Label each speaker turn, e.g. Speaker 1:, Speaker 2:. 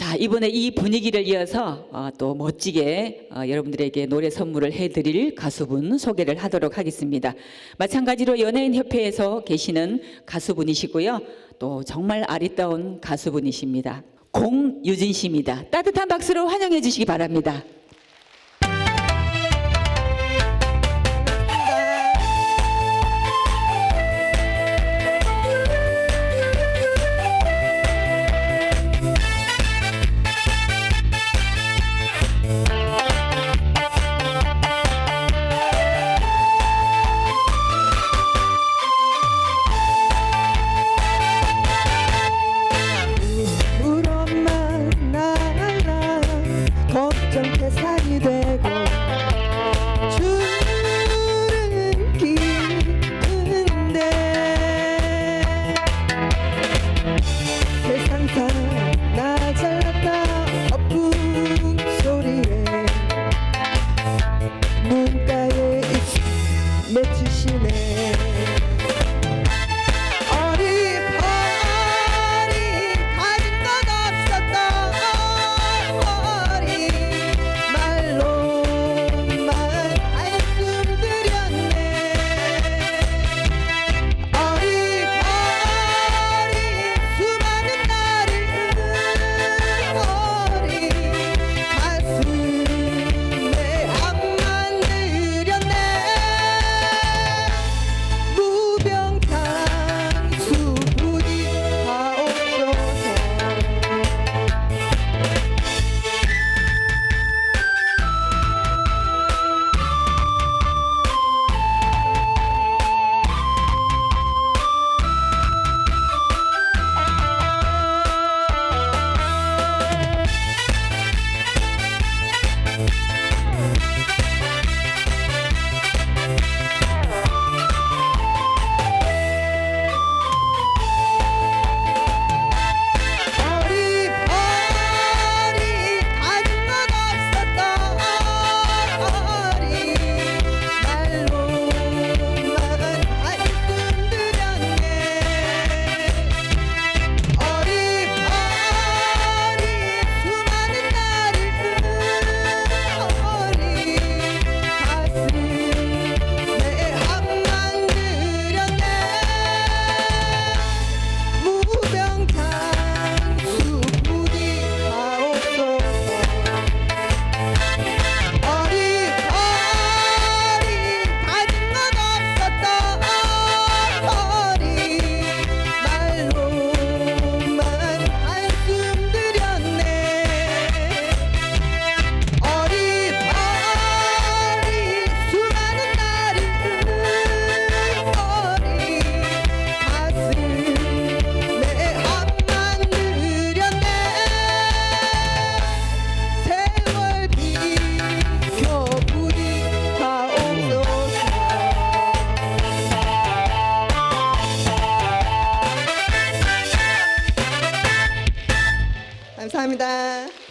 Speaker 1: 자, 이번에 이 분위기를 이어서 어, 또 멋지게 어, 여러분들에게 노래 선물을 해드릴 가수분 소개를 하도록 하겠습니다. 마찬가지로 연예인협회에서 계시는 가수분이시고요. 또 정말 아리따운 가수분이십니다. 공유진 씨입니다. 따뜻한 박수로 환영해 주시기 바랍니다.
Speaker 2: 맺히시네 감사합니다.